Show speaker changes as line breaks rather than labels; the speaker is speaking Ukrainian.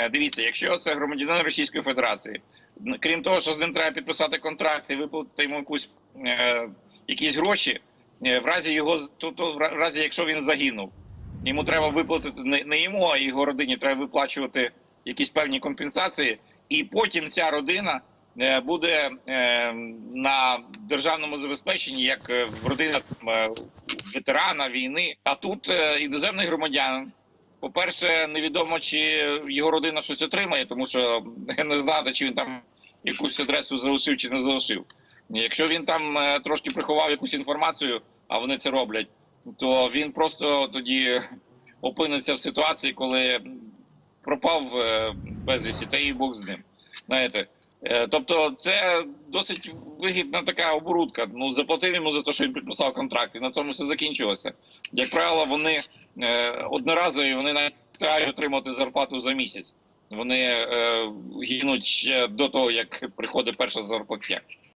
Е, Дивіться, якщо це громадянин Російської Федерації, крім того, що з ним треба підписати контракт і виплатити йому якусь е, якісь гроші, е, в разі його то, то в разі, якщо він загинув, йому треба виплатити не, йому, а його родині треба виплачувати якісь певні компенсації, і потім ця родина буде на державному забезпеченні як родина ветерана війни. А тут іноземний громадянин. По-перше, невідомо, чи його родина щось отримає, тому що не знати, чи він там якусь адресу залишив чи не залишив. Якщо він там е, трошки приховав якусь інформацію, а вони це роблять, то він просто тоді опиниться в ситуації, коли пропав е, безвісті, та і Бог з ним. Знаєте, тобто, це досить вигідна така оборудка. Ну заплатив йому за те, що він підписав контракт, і на тому все закінчилося. Як правило, вони е, одноразові, вони навіть отримати зарплату за місяць. Вони е, гинуть ще до того, як приходить перша зарплатня.